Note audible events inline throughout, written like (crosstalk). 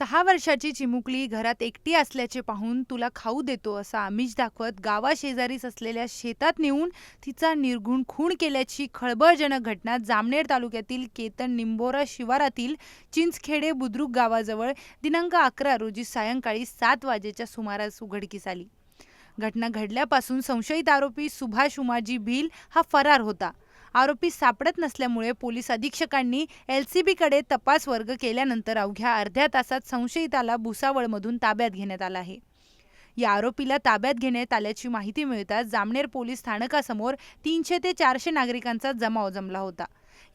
सहा वर्षाची चिमुकली घरात एकटी असल्याचे पाहून तुला खाऊ देतो असा आमिष दाखवत गावाशेजारीच असलेल्या शेतात नेऊन तिचा निर्गुण खून केल्याची खळबळजनक घटना जामनेर तालुक्यातील केतन निंबोरा शिवारातील चिंचखेडे बुद्रुक गावाजवळ दिनांक अकरा रोजी सायंकाळी सात वाजेच्या सुमारास उघडकीस आली. घटना घडल्यापासून संशयित आरोपी सुभाष उमाजी भील हा फरार होता. आरोपी सापडत नसल्यामुळे पोलीस अधीक्षकांनी एलसीबीकडे तपास वर्ग केल्यानंतर अवघ्या अर्ध्या तासात संशयिताला भुसावळमधून ताब्यात घेण्यात आला आहे. या आरोपीला ताब्यात घेण्यात आल्याची माहिती मिळताच जामनेर पोलीस स्थानकासमोर तीनशे ते चारशे नागरिकांचा जमाव जमला होता.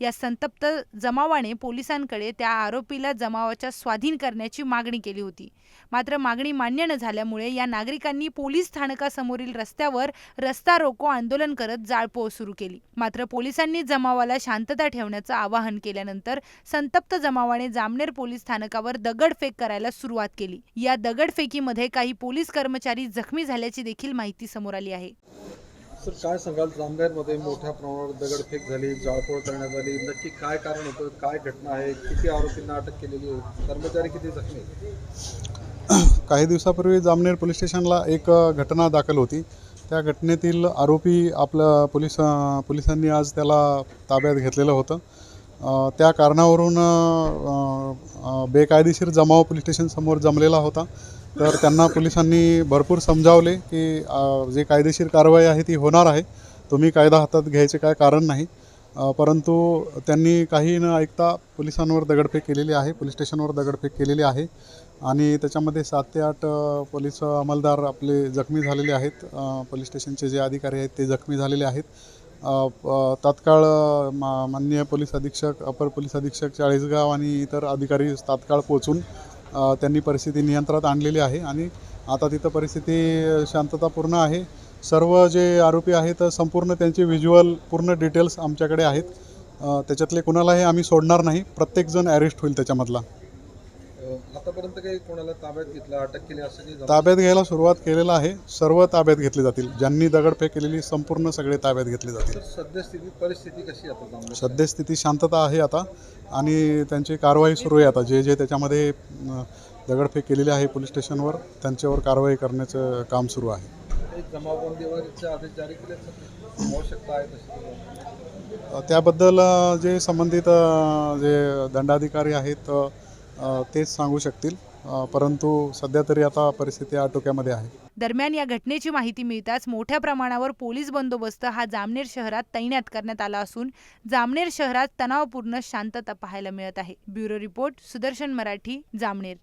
या संतप्त जमावाने पोलिसांकडे त्या आरोपीला जमावाच्या स्वाधीन करण्याची मागणी केली होती. मात्र मागणी मान्य न झाल्यामुळे या नागरिकांनी पोलीस स्थानकासमोरील रस्त्यावर रस्ता रोको आंदोलन करत जाळपोळ सुरू केली. मात्र पोलिसांनी जमावाला शांतता ठेवण्याचं आवाहन केल्यानंतर संतप्त जमावाने जामनेर पोलीस स्थानकावर दगडफेक करायला सुरुवात केली. या दगडफेकीमध्ये काही पोलीस कर्मचारी जखमी झाल्याची देखील माहिती समोर आली आहे. सर काय सांगाल? जामनेरमध्ये मोठ्या प्रमाणावर दगडफेक झाली जाळपोळ करण्यात आली. नक्की काय कारण होतं? काय घटना आहे? किती आरोपींना अटक केलेली आहे? कर्मचारी किती जखमी (clears throat) काही दिवसापूर्वी जामनेर पोलीस स्टेशनला एक घटना दाखल होती. त्या घटनेतील आरोपी आपलं पोलीस पोलिसांनी आज त्याला ताब्यात घेतलेलं होतं. त्या कारणावरून बेकायदेशीर जमाव पोलीस स्टेशनसमोर जमलेला होता. तर त्यांना पोलिसांनी भरपूर समजावले की जे कायदेशीर कारवाई आहे ती होणार आहे. तुम्ही कायदा हातात घ्यायचे काय कारण नाही. परंतु त्यांनी काही न ऐकता पोलिसांवर दगडफेक केलेली आहे पोलीस स्टेशनवर दगडफेक केलेली आहे. आणि त्याच्यामध्ये सात ते आठ पोलीस अंमलदार आपले जखमी झालेले आहेत. पोलीस स्टेशनचे जे अधिकारी आहेत ते जखमी झालेले आहेत. तात्काळ मा माननीय पोलीस अधीक्षक अपर पोलीस अधीक्षक चाळीसगाव आणि इतर अधिकारी तात्काळ पोचून त्यांनी परिस्थिती नियंत्रणात आणलेली आहे आणि आता तिथं परिस्थिती शांततापूर्ण आहे. सर्व जे आरोपी आहेत संपूर्ण त्यांचे व्हिज्युअल पूर्ण डिटेल्स आमच्याकडे आहेत. त्याच्यातले कुणालाही आम्ही सोडणार नाही. प्रत्येकजण अरेस्ट होईल त्याच्यामधला. आतापर्यंत काही कोणाला ताब्यात घेतलं अटक केली असं काही? ताब्यात घ्यायला सुरुवात केलेलं आहे. सर्व ताब्यात घेतले जातील. ज्यांनी दगडफेक केलेली संपूर्ण सगळे ताब्यात घेतले जातील. सद्यस्थिती परिस्थिती कशी आता सद्यस्थिती शांतता आहे आता. आणि त्यांची कारवाई सुरू आहे आता. जे जे त्याच्यामध्ये दगडफेक केलेली आहे पोलीस स्टेशनवर त्यांच्यावर कारवाई करण्याचं काम सुरू आहे. त्याबद्दल जे संबंधित जे दंडाधिकारी आहेत तेच सांगू शकतील. परंतु सध्या तरी आता परिस्थिती आटोक्यामध्ये आहे. दरम्यान या घटनेची माहिती मिळताच मोठ्या प्रमाणावर पोलीस बंदोबस्त हा जामनेर शहरात तैनात करण्यात आला असून जामनेर शहरात तणावपूर्ण शांतता पाहायला मिळत आहे. Bureau report Sudarshan Marathi Jamner.